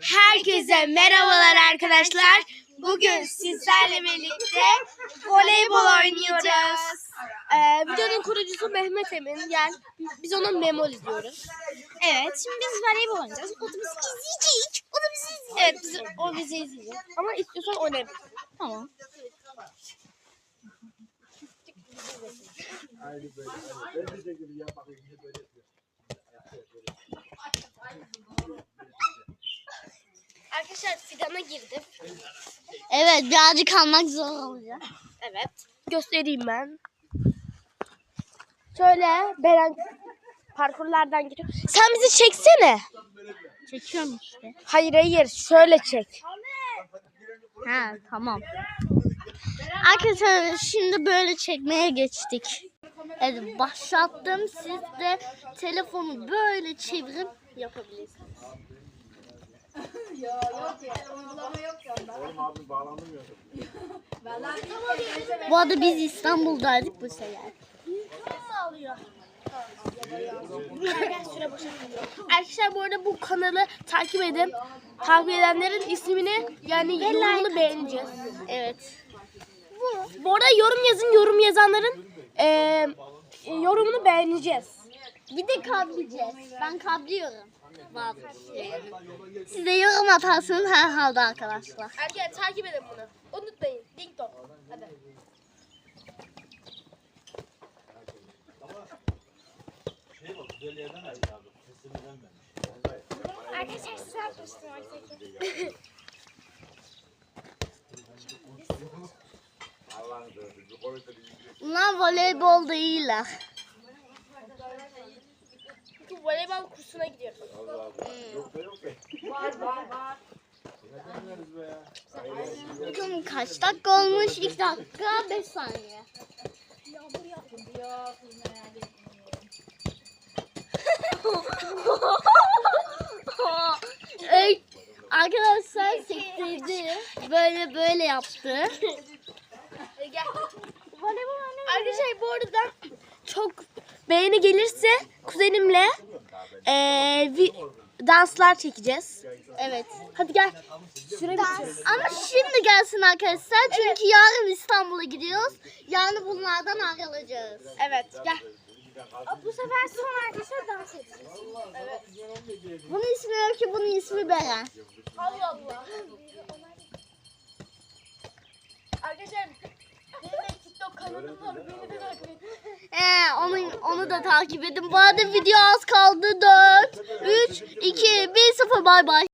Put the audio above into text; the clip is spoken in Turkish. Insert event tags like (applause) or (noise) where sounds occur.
Herkese merhabalar arkadaşlar. Bugün sizlerle birlikte voleybol oynayacağız. Ee, videonun kurucusu Mehmet Emin. Yani biz ona Memol diyoruz. Evet, şimdi biz voleybol oynayacağız. O da bizi izleyecek. O da bizi izleyecek. Evet, biz, o bizi izleyecek. Ama istiyorsan oynayabilir. Tamam. Arkadaşlar fidana girdim. Evet, birazcık almak zor olacak. Evet. Göstereyim ben. Şöyle Beren parkurlardan giriyor. Sen bizi çeksene. Çekiyorum işte. Hayır hayır şöyle çek. Ha, tamam. Arkadaşlar şimdi böyle çekmeye geçtik. Evet, başlattım. Siz de telefonu böyle çevirip yapabilirsiniz. (laughs) Bu arada biz İstanbul'daydık bu sefer. Arkadaşlar bu arada bu kanalı takip edin. Takip edenlerin ismini yani yorumunu beğeneceğiz. Evet. Bu arada yorum yazın. Yorum yazanların eee, yorumunu beğeneceğiz. Bir de kableyeceğiz. Ben kabliyorum. Bazı şeyleri. Siz de yorum atarsınız herhalde arkadaşlar. Arkadaşlar takip edin bunu. Unutmayın. Ding dong. Hadi. Arkadaşlar size atmıştım artık. Bunlar voleybol değiller. Voleybol kursuna gidiyorum. Bakın kaç dakika olmuş? 2 dakika 5 saniye. Ey, Arkadaşlar sektirdi. Böyle böyle yaptı. Gel. Arkadaşlar bu arada çok beğeni gelirse kuzenimle danslar çekeceğiz. Evet. Hadi gel. Bitiyor. Ama şimdi gelsin arkadaşlar çünkü yarın İstanbul'a gidiyoruz. Yarın bunlardan ayrılacağız. Evet gel. Bu sefer son arkadaşlar dans edeceğiz. Evet. Bunun ismi Öykü, bunun ismi Beren. Allah Allah. Arkadaşlar Ee, onu, onu da takip edin. Bu arada video az kaldı. 4, 3, 2, 1, 0 bay bay.